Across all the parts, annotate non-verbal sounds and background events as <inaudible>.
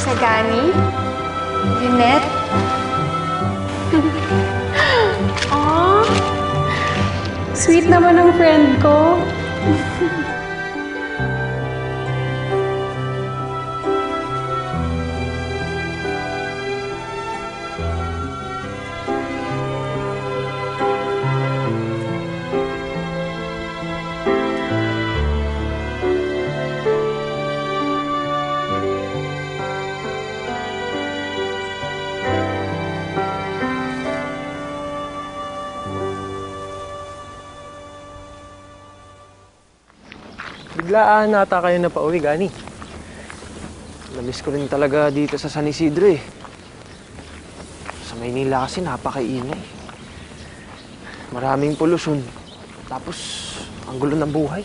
Sagani? Lynette? Aww! <laughs> Sweet naman ang friend ko. Biglaan nata kayo na pauwi, Gani. Namiss ko rin talaga dito sa San Isidro eh. Sa Maynila kasi napakaingay. Maraming polusyon. Tapos, ang gulo ng buhay.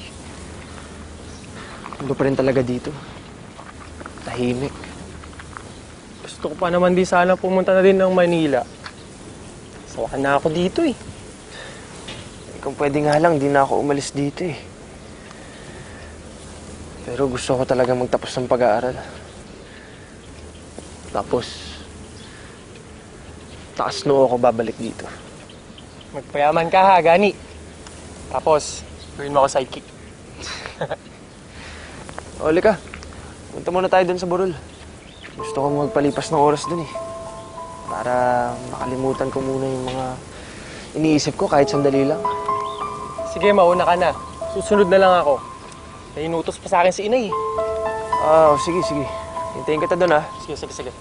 Ano pa rin talaga dito? Tahimik. Gusto ko pa naman di sana pumunta na din ng Manila. Sawakan na ako dito. Eh, Kung pwede nga lang, di na ako umalis dito eh. Pero gusto ko talaga magtapos ng pag-aaral. Tapos, taas noo ako babalik dito. Magpayaman ka ha, Gani. Tapos, gawin mo ako sidekick. <laughs> Oli ka, punta muna tayo dun sa Burol. Gusto ko magpalipas ng oras dun eh. Para makalimutan ko muna yung mga iniisip ko kahit sandali lang. Sige, mauna ka na. Susunod na lang ako. May inutos pa sa akin si inay. eh. Ah, oh, sige, sige. Hintayin kita dun ah. Sige, sige, sige.